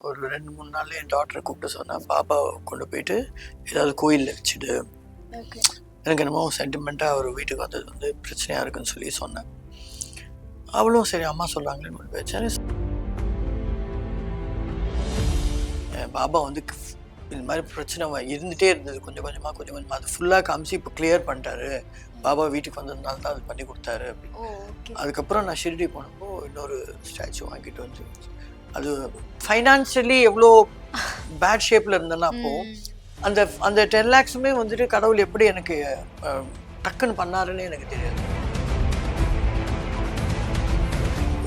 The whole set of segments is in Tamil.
ஒரு ரெண்டு மூணு நாள்ல என் டாக்டரை கூப்பிட்டு சொன்னேன் பாப்பாவை கொண்டு போயிட்டு ஏதாவது கோயிலில் வச்சுடு ஓகே. எனக்கு என்னமோ சென்டிமெண்ட்டாக அவர் வீட்டுக்கு வந்தது வந்து பிரச்சனையாக இருக்குன்னு சொல்லி சொன்னேன். அவளும் சரி அம்மா சொல்கிறாங்களேன்னு கொண்டு போய் என் பாபா வந்து இந்த மாதிரி பிரச்சனை இருந்துகிட்டே இருந்தது. கொஞ்சம் கொஞ்சமாக கொஞ்சம் கொஞ்சமாக அது ஃபுல்லாக காமிச்சு இப்போ கிளியர் பண்ணிட்டாரு. பாபா வீட்டுக்கு வந்ததுனால தான் அது பண்ணி கொடுத்தாரு அப்படின்னு. அதுக்கப்புறம் நான் ஷிரடி போனப்போ இன்னொரு ஸ்டாச்சு வாங்கிட்டு வந்து அது ஃபைனான்சியலி எவ்வளோ பேட் ஷேப்பில் இருந்தேன்னா அப்போ அந்த அந்த டென் லேக்ஸுமே வந்துட்டு கடவுள் எப்படி எனக்கு டக்குன்னு பண்ணாருன்னு எனக்கு தெரியாது.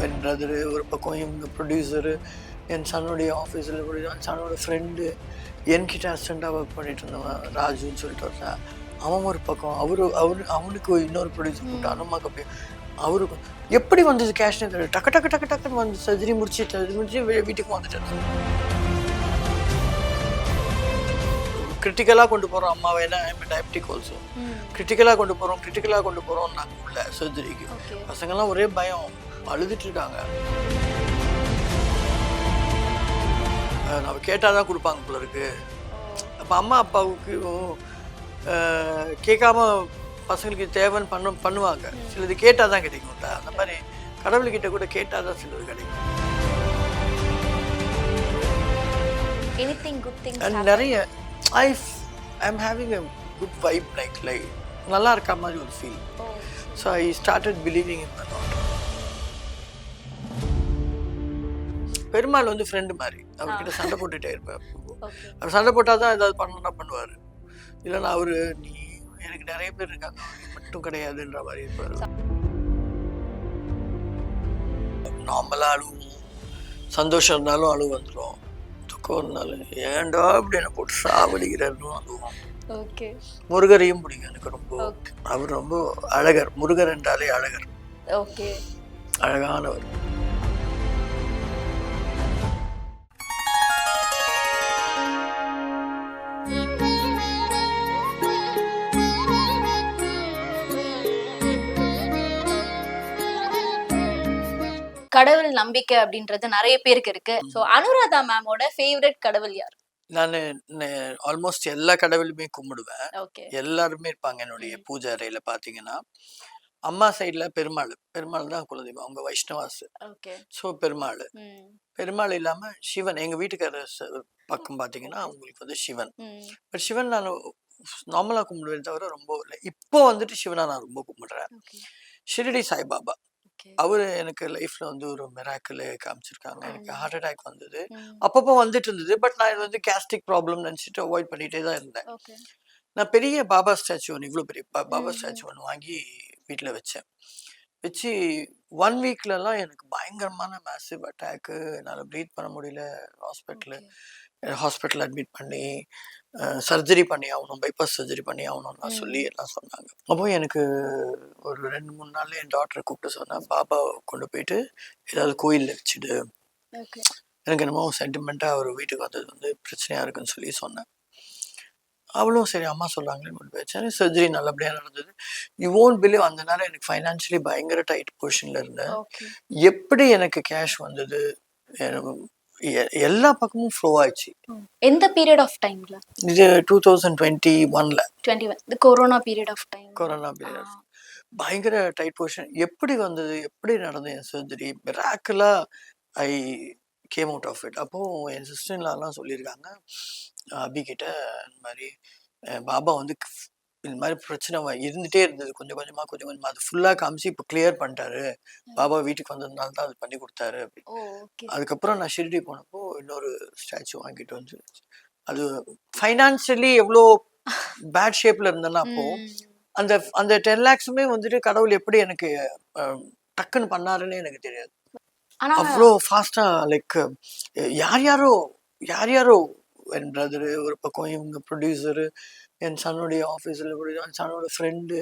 என் பிரதரு ஒரு பக்கம் இவங்க ப்ரொடியூசரு என் சன்னுடைய ஆஃபீஸில் என் சன்னோட ஃப்ரெண்டு என்கிட்ட அசிஸ்டண்ட்டாக ஒர்க் பண்ணிட்டு இருந்தவன் ராஜுன்னு சொல்லிட்டு ஒருத்தன். அவன் ஒரு பக்கம் அவரு அவரு அவனுக்கு இன்னொரு ப்ரொடியூசர் கூப்பிட்டு அனுமா கப்பி அவருக்கு எப்படி வந்தது கேஷ்னே டக்கு டக்கு டக்கு டக்குன்னு வந்து சர்ஜரி முடிச்சு சர்ஜரி முடிச்சு வீட்டுக்கு வந்துட்டேன் கிரிட்டிக்கலாக கொண்டு போகிறோம் அம்மாவை ஏன்னா டயபெட்டிக் ஆல்சோ கிரிட்டிக்கலாக கொண்டு போகிறோம் கிரிட்டிக்கலாக கொண்டு போகிறோம் நாங்கள் உள்ள சர்ஜரிக்கு ஓகே பசங்கெல்லாம் ஒரே பயம். அழுதுட்டு இருக்காங்க. நம்ம கேட்டால் தான் கொடுப்பாங்க போல இருக்கு. அப்போ அம்மா அப்பாவுக்கு கேட்காம பசங்களுக்கு தேவைன்னு பண்ண பண்ணுவாங்க. சிலது கேட்டால் தான் கிடைக்கும்ல அந்த மாதிரி கடவுள்கிட்ட கூட கேட்டால் தான் சிலது கிடைக்கும். எனிதிங் குட் அண்ட் நிறைய I I'm having a good vibe like like நல்லா இருக்க மாதிரி ஒரு feel so I started believing in lot Perumal வந்து ஃப்ரெண்டு மாதிரி. அவர்கிட்ட சண்டை போட்டுட்டே இருப்பேன். அவர் சண்டை போட்டால் தான் ஏதாவது பண்ணணும்னா பண்ணுவார். இல்லைன்னா அவர் நீ எனக்கு நிறைய பேர் இருக்காங்க. மட்டும் கிடையாதுன்ற மாதிரி இருப்பார் நார்மலாக அழுவும். சந்தோஷம் இருந்தாலும் அழுவு வந்துடும் துக்கம் இருந்தாலும் ஏன்டா அப்படி என்னை போட்டு சாவடிக்கிறாருன்னு அழுவோம். ஓகே. முருகரையும் பிடிக்கும் எனக்கு ரொம்ப. அவர் ரொம்ப அழகர். முருகர் என்றாலே அழகர். ஓகே. அழகானவர். கடவுள் நம்பிக்கை அப்படின்றது நிறைய பேருக்கு இருக்கு. சோ அனுராதா மேமோட ஃபேவரட் கடவுள் யார்? நான் ஆல்மோஸ்ட் எல்லா கடவுளுமே கும்பிடுவேன். எல்லாருமே இருப்பாங்க என்னுடைய பூஜை அறையில பாத்தீங்கன்னா. அம்மா சைடுல பெருமாள். பெருமாள் தான் குலதெய்வம். அவங்க வைஷ்ணவாஸ் ஓகே ஸோ பெருமாள். பெருமாள் இல்லாம சிவன். எங்க வீட்டுக்காரர் பக்கம் பாத்தீங்கன்னா அவங்களுக்கு வந்து சிவன். பட் சிவன் நான் நார்மலா கும்பிடுவேன் தவிர ரொம்ப இல்லை. இப்போ வந்துட்டு சிவனை நான் ரொம்ப கும்பிடுறேன். ஷிரடி சாய்பாபா. ஓகே. அவரு எனக்கு லைஃப்ல வந்து ஒரு மிராக்கிள் காமிச்சிருக்காங்க. எனக்கு ஹார்ட் அட்டாக் வந்தது. அப்பப்போ வந்துட்டு இருந்தது. பட் நான் இது வந்து கேஸ்ட்ரிக் ப்ராப்ளம் நினச்சிட்டு அவாய்ட் பண்ணிட்டே தான் இருந்தேன். நான் பெரிய பாபா ஸ்டாச்சு ஒன்று இவ்வளோ பெரிய பாபா ஸ்டாச்சு ஒன்று வாங்கி வீட்டில் வச்சேன். வச்சு ஒன் வீக்லலாம் எனக்கு பயங்கரமான மேசிவ் அட்டாக்கு என்னால் ப்ரீத் பண்ண முடியல. ஹாஸ்பிட்டலு ஹாஸ்பிட்டல் அட்மிட் பண்ணி சர்ஜரி பண்ணி ஆகணும். பைபாஸ் சர்ஜரி பண்ணி ஆகணும்லாம் சொல்லி எல்லாம் சொன்னாங்க. அப்போ எனக்கு ஒரு ரெண்டு மூணு நாள்ல என் டாக்டரை கூப்பிட்டு சொன்னேன் பாப்பாவை கொண்டு போயிட்டு ஏதாவது கோயிலில் வச்சுடு. ஓகே எனக்கு என்னமோ சென்டிமெண்ட்டாக அவர் வீட்டுக்கு வந்தது வந்து பிரச்சனையாக இருக்குன்னு சொல்லி சொன்னேன். அவளும் சரி அம்மா சொல்கிறாங்களேன்னு கொண்டு போய் வச்சேன் சர்ஜரி நல்லபடியாக நடந்தது. யூ ஓன்ட் பிலீவ் அந்த நேரம் எனக்கு ஃபைனான்ஷியலி பயங்கர டைட் பொசிஷனில் இருந்தேன். எப்படி எனக்கு கேஷ் வந்தது? எல்லா பக்கமும் ஃப்ளோ ஆயிடுச்சு. எந்த பீரியட் ஆஃப் டைம்ல இது டூ தௌசண்ட் டுவெண்ட்டி ஒனில் twenty one corona period of time corona period பயங்கர டைட் பொசிஷன் எப்படி வந்தது? எப்படி நடந்தது என் surgery மிராக்கலாக I came out of it அப்போது என் சிஸ்டர்லாம் சொல்லியிருக்காங்க. அஹ் அபி கிட்ட இந்த மாதிரி பாபா வந்து இந்த மாதிரி பிரச்சனை இருந்துகிட்டே இருந்தது. கொஞ்சம் கொஞ்சமாக கொஞ்சம் கொஞ்சமாக அது ஃபுல்லாக காமிச்சு இப்போ கிளியர் பண்ணிட்டாரு. பாபா வீட்டுக்கு வந்ததுனால தான் அது பண்ணி கொடுத்தாரு. அப்படி. அதுக்கப்புறம் நான் ஷிரடி போனப்போ இன்னொரு ஸ்டாச்சு வாங்கிட்டு வந்து அது ஃபைனான்சியலி எவ்வளோ பேட் ஷேப்பில் இருந்தேன்னா அப்போ அந்த அந்த டென் லேக்ஸுமே வந்துட்டு கடவுள் எப்படி எனக்கு டக்குன்னு பண்ணாருன்னு எனக்கு தெரியாது. அவ்வளோ ஃபாஸ்டா லைக் யார் யாரோ யார் யாரோ என் பிரதரு ஒரு பக்கம். இவங்க ப்ரொடியூசரு என் சன்னுடைய ஆஃபீஸில் என் சன்னோட ஃப்ரெண்டு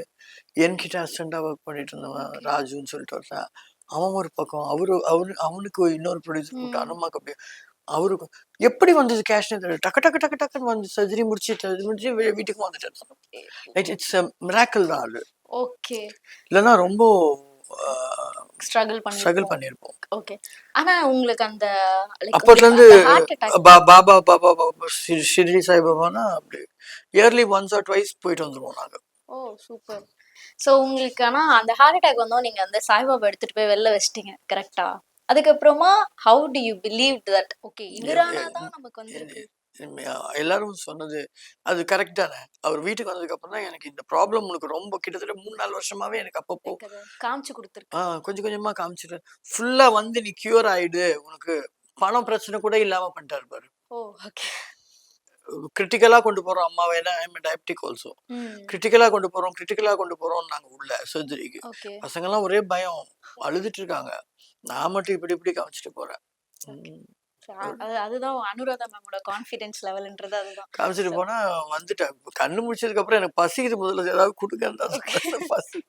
என்கிட்ட அசிஸ்டண்ட்டாக ஒர்க் பண்ணிட்டு இருந்தவன் ராஜுன்னு சொல்லிட்டு ஒருத்தன் அவன் ஒரு பக்கம். அவரு அவரு அவனுக்கு இன்னொரு ப்ரொடியூசர் கூப்பிட்டு அனுமா கப்பி அவருக்கு எப்படி வந்தது கேஷ்னே தெரியல. டக்கு டக்கு டக்கு டக்குன்னு வந்து சர்ஜரி முடிச்சு சர்ஜரி முடிச்சு வீட்டுக்கு வந்துட்டேன். இட்ஸ் மிராக்கிள் தான் அது. ஓகே. இல்லைன்னா ரொம்ப ஸ்ட்ரகிள் பண்ணி ஸ்ட்ரகிள் பண்ணியிருப்போம் ஓகே ஆனா உங்களுக்கு அந்த like அப்போதுல இருந்து ஹார்ட் அட்டாக் பா- பாபா பாபா பாபா ஷிர்டி சாய்பாபானா அப்படி இயர்லி ஒன்ஸ் ஆர் ட்வைஸ் போயிட்டு வந்துருவோம் நாங்க. ஓ சூப்பர் சோ உங்களுக்கு ஆனா அந்த ஹார்ட் அட்டாக் வந்தோம் நீங்க அந்த சாய்பாபா எடுத்துட்டு போய் வெளில வச்சிட்டீங்க கரெக்டா அதுக்கப்புறமா how do you believe that okay இவரானா தான் நமக்கு வந்திருக்கு எல்லாரும் சொன்னது அது கரெக்ட் தானே? அவர் வீட்டுக்கு வந்ததுக்கு அப்புறம் தான் எனக்கு இந்த ப்ராப்ளம் உனக்கு ரொம்ப கிட்டத்தட்ட மூணு நாலு வருஷமாவே எனக்கு அப்பப்போ காமிச்சு கொடுத்துருக்கு. ஆ, கொஞ்சம் கொஞ்சமா காமிச்சிட்டு ஃபுல்லா வந்து நீ கியூர் ஆயிடு உனக்கு பணம் பிரச்சனை கூட இல்லாம பண்ணிட்டாரு பாரு. கிரிட்டிக்கலா கொண்டு போறோம் அம்மாவை ஏன்னா ஐம் டயபிட்டிக் ஆல்சோ கிரிட்டிக்கலா கொண்டு போறோம் கிரிட்டிக்கலா கொண்டு போறோம் நாங்க உள்ள சர்ஜரிக்கு பசங்கெல்லாம் ஒரே பயம் அழுதுட்டு இருக்காங்க. நான் மட்டும் இப்படி இப்படி காமிச்சிட்டு போறேன். அதுதான் அனுராதா மேமோட கான்ஃபிடன்ஸ் லெவல்ன்றது அதுதான். காமிச்சிட்டு போனா வந்துட்டேன் கண்ணு முடிச்சதுக்கு அப்புறம் எனக்கு பசிக்குது முதல்ல. ஏதாவது கொடுக்க பசி.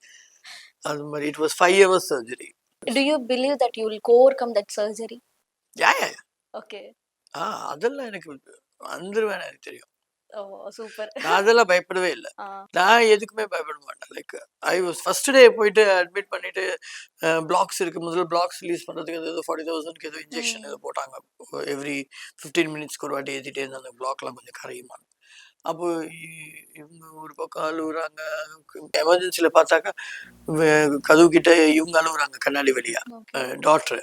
அது மாதிரி it was five hours surgery do you believe that you will overcome that surgery yeah okay ah அதெல்லாம் எனக்கு வந்துருவேன் எனக்கு தெரியும். சூப்பர். நான் அதெல்லாம் பயப்படவே இல்லை. நான் எதுக்குமே பயப்பட மாட்டேன். Like I was first day போயிட்டு அட்மிட் பண்ணிட்டு பிளாக்ஸ் இருக்கு. முதல்ல பிளாக்ஸ் ரிலீஸ் பண்ணுறதுக்கு ஏதோ ஃபார்ட்டி தௌசண்ட்க்கு ஏதோ இன்ஜெக்ஷன் ஏதோ போட்டாங்க. எவ்ரி ஃபிஃப்டீன் மினிட்ஸ்க்கு ஒரு வாட்டி ஏற்றிட்டே இருந்த அந்த பிளாக்லாம் கொஞ்சம் கரையுமான்னு. அப்போ இவங்க ஒரு பக்கம் அழுகுறாங்க எமர்ஜென்சியில் பார்த்தாக்கா கதவு கிட்ட இவங்க அழுகுறாங்க கண்ணாடி வழியா. டாக்டர்.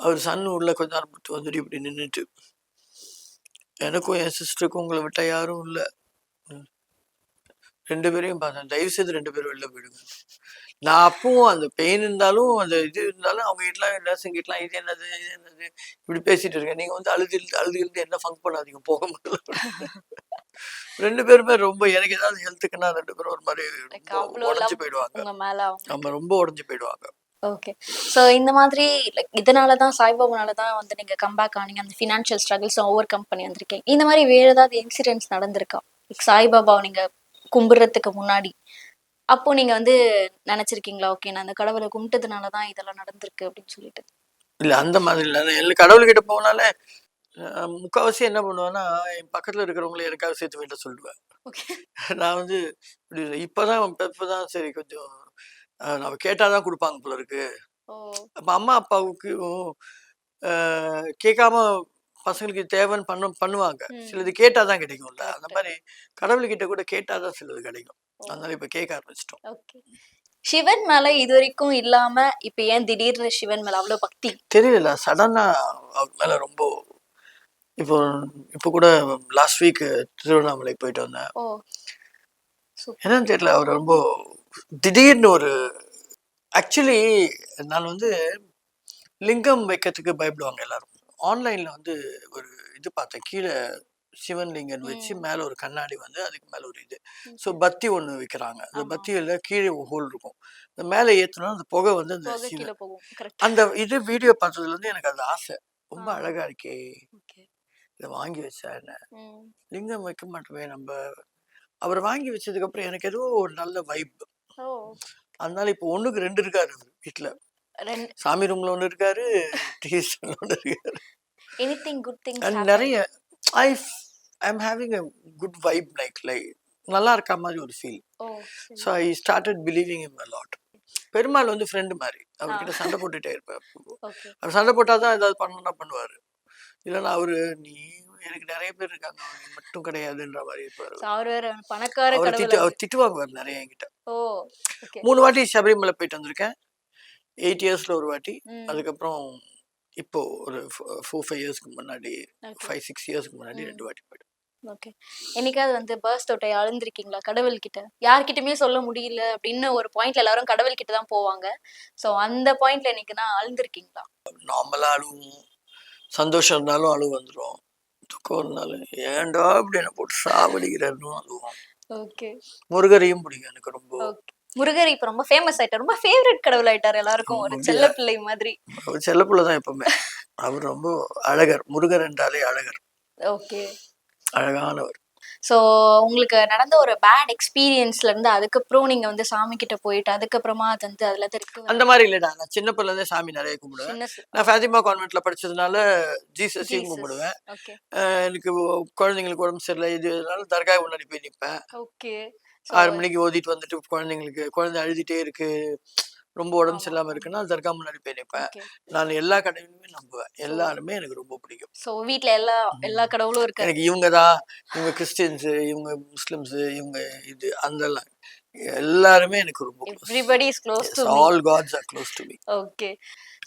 அவர் சன் உள்ள கொஞ்ச நேரம் வந்துட்டு இப்படி நின்றுட்டு எனக்கும் என் சிஸ்டருக்கும் உங்களை விட்டா யாரும் இல்லை. ரெண்டு பேரையும் பார்த்தேன் தயவு செய்து ரெண்டு பேரும் வெளில போயிடுங்க. நான் அப்பவும் அந்த பெயின் இருந்தாலும் அந்த இது இருந்தாலும் அவங்க வீட்டுலாம் நர்சிங் கிட்டலாம் இது என்னது இது என்னது இப்படி பேசிட்டு இருக்கேன். நீங்க வந்து அழுது அழுது இருந்து என்ன ஃபங்க் பண்ணாதீங்க போக முடியல. ரெண்டு பேருமே ரொம்ப எனக்கு ஏதாவது ஹெல்த்துக்குன்னா ரெண்டு பேரும் ஒரு மாதிரி உடஞ்சு போயிடுவாங்க. நம்ம ரொம்ப உடஞ்சு போயிடுவாங்க. ஓகே ஸோ இந்த மாதிரி லைக் இதனால தான் சாய்பாபானால தான் வந்து நீங்க கம்பேக் ஆனீங்க. அந்த ஃபினான்ஷியல் ஸ்ட்ரகிள்ஸ் ஓவர் கம் பண்ணி வந்திருக்கீங்க. இந்த மாதிரி வேற ஏதாவது இன்சிடென்ட்ஸ் நடந்திருக்கா? லைக் சாய்பாபாவை நீங்க கும்பிடுறதுக்கு முன்னாடி. அப்போ நீங்க வந்து நினைச்சிருக்கீங்களா? ஓகே நான் அந்த கடவுளை கும்பிட்டதுனால தான் இதெல்லாம் நடந்திருக்கு அப்படின்னு சொல்லிட்டு. இல்ல அந்த மாதிரி இல்லை. இல்லை கடவுள்கிட்ட போனாலே அஹ், முக்காவாசி என்ன பண்ணுவேன்னா என் பக்கத்துல இருக்கிறவங்கள எனக்காக சேர்த்து வேண்ட சொல்லுவேன். நான் வந்து இப்படி. இப்பதான் இப்ப- இப்பதான் சரி கொஞ்சம் நம்ம கேட்டாதான் கொடுப்பாங்க போல இருக்கு அப்ப அம்மா அப்பாவுக்கும் அஹ், கேட்காம பசங்களுக்கு தேவைன்னு பண்ண பண்ணுவாங்க. சிலது கேட்டாதான் கிடைக்கும்ல. அந்த. மாதிரி கடவுள்கிட்ட கூட கேட்டாதான் சிலது கிடைக்கும். அதனால இப்ப கேட்க ஆரம்பிச்சிட்டோம். சிவன் மேல இது வரைக்கும் இல்லாம இப்ப ஏன் திடீர்னு சிவன் மேல அவ்வளவு பக்தி? தெரியல சடனா அவர் மேல ரொம்ப இப்போ இப்போ கூட லாஸ்ட் வீக் திருவண்ணாமலை போயிட்டு வந்தேன். என்னன்னு தெரியல அவர் ரொம்ப திடீர்னு ஒரு ஆக்சுவலி நான் வந்து லிங்கம் வைக்கிறதுக்கு பயப்படுவாங்க எல்லாரும். ஆன்லைன்ல வந்து ஒரு இது பார்த்தேன் கீழே சிவன் லிங்கம் வச்சு. மேல ஒரு கண்ணாடி வந்து அதுக்கு மேல ஒரு இது. ஸோ பத்தி ஒண்ணு வைக்கிறாங்க. அந்த. பத்தியில கீழே ஹோல் இருக்கும். இந்த மேலே ஏத்தணும் அந்த புகை வந்து அந்த அந்த இது வீடியோ பார்த்ததுல இருந்து எனக்கு அந்த ஆசை. ரொம்ப. அழகா இருக்கே. இதை வாங்கி வச்சா என்ன? லிங்கம் வைக்க மாட்டோமே நம்ம. அவர் வாங்கி வச்சதுக்கு அப்புறம் எனக்கு ஏதோ ஒரு நல்ல வைப் அதனால இப்போ ஒண்ணுக்கு ரெண்டு இருக்காரு அவரு வீட்டுல சாமி ரூம்ல ஒண்ணு இருக்காரு டீ ஸ்டால்ல ஒண்ணு இருக்காரு. எனிதிங் குட் And நிறைய I I'm having a good vibe like like நல்லா இருக்க மாதிரி ஒரு feel so I started believing in lot Perumal வந்து ஃப்ரெண்டு மாதிரி. அவர்கிட்ட சண்டை போட்டுட்டே இருப்பேன் அவர் சண்டை போட்டாதான் ஏதாவது பண்ணணும்னா பண்ணுவாரு. இல்லைன்னா அவரு நீ எனக்கு நிறைய பேர் இருக்காங்க. மட்டும் கிடையாதுன்ற மாதிரி இருப்பாரு அவர் வேற பணக்கார அவர் திட்டு அவரு. திட்டுவாங்குவார் நிறைய என்கிட்ட. ஓ மூணு வாட்டி சபரிமலை போயிட்டு வந்திருக்கேன். எயிட் இயர்ஸ்ல ஒரு வாட்டி. அதுக்கப்புறம் இப்போ ஒரு ஃபோர் ஃபைவ் இயர்ஸ்க்கு முன்னாடி ஃபைவ் சிக்ஸ் இயர்ஸ்க்கு முன்னாடி. ரெண்டு வாட்டி போயிட்டு ஓகே. என்னைக்காவது வந்து பர்ஸ் தொட்டை அழுந்திருக்கீங்களா கடவுள் கிட்ட யார்கிட்டயுமே சொல்ல முடியல அப்படின்னு ஒரு பாயிண்ட்ல எல்லாரும் கடவுள் கிட்ட தான் போவாங்க. சோ அந்த பாயிண்ட்ல என்னைக்குன்னா அழுந்திருக்கீங்களா நார்மலா அழுவும். சந்தோஷம் இருந்தாலும் அழுவு வந்துடும் துக்கம் இருந்தாலும் ஏன்டா இப்படி என்ன போட்டு சாவடிக்கிறன்னு அழுவோம் ஓகே. முருகரையும் பிடிக்கும் எனக்கு ரொம்ப. முருகர் இப்ப ரொம்ப ஃபேமஸ் ஆயிட்டார். ரொம்ப ஃபேவரட் கடவுள் ஆயிட்டார் எல்லாருக்கும். ஒரு? செல்ல பிள்ளை மாதிரி. அவர் செல்லப்புள்ள தான் எப்பவுமே. அவர் ரொம்ப அழகர். முருகர் என்றாலே அழகர். ஓகே. அழகானவர். சோ உங்களுக்கு நடந்த ஒரு பேட் எக்ஸ்பீரியன்ஸ்ல இருந்து அதுக்கப்புறம் நீங்க வந்து சாமி கிட்ட போயிட்டு அதுக்கப்புறமா அது வந்து அதுல இருக்கு அந்த மாதிரி இல்லடா. நான் சின்ன பிள்ளைல இருந்தே சாமி நிறைய கும்பிடுவேன். நான் ஃபேத்திமா கான்வென்ட்ல படிச்சதுனால ஜீசஸையும். கும்பிடுவேன். எனக்கு குழந்தைங்களுக்கு உடம்பு சரியில்லை. இது இதனால தர்கா முன்னாடி போய் நிற்பேன் ஓகே ஆறு மணிக்கு ஓதிட்டு வந்துட்டு குழந்தைங்களுக்கு குழந்தை அழுதுட்டே இருக்கு. ரொம்ப உடம்பு ஆமா, சரியில்லாம ஆமா. இருக்குன்னா தர்கா முன்னாடி போய் நிற்பேன் நான் எல்லா கடவுளுமே நம்புவேன். எல்லாருமே எனக்கு ரொம்ப பிடிக்கும். சோ வீட்ல எல்லா எல்லா கடவுளும் இருக்கு எனக்கு இவங்க தான். இவங்க கிறிஸ்டியன்ஸு இவங்க முஸ்லிம்ஸு இவங்க இது அதெல்லாம். எல்லாருமே எனக்கு ரொம்ப everybody is close to all gods are close to me okay.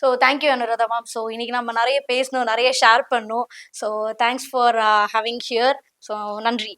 So thank you Anuradha ma'am so இன்னைக்கு நம்ம நிறைய பேசணும் நிறைய ஷேர் பண்ணோம். So thanks for having here so நன்றி.